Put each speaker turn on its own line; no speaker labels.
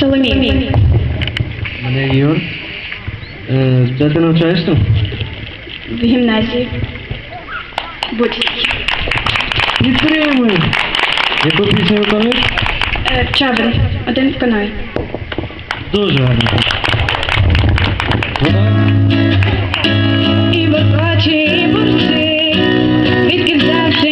Соломій.
Мене Юр. Е, де ти навчаєшся?
В гімназії. Будь.
Підтримуй! Яку пісню виконуєш?
Е, Один в каналі.
Дуже гарно. І боркочі, і боржи, звідки взявши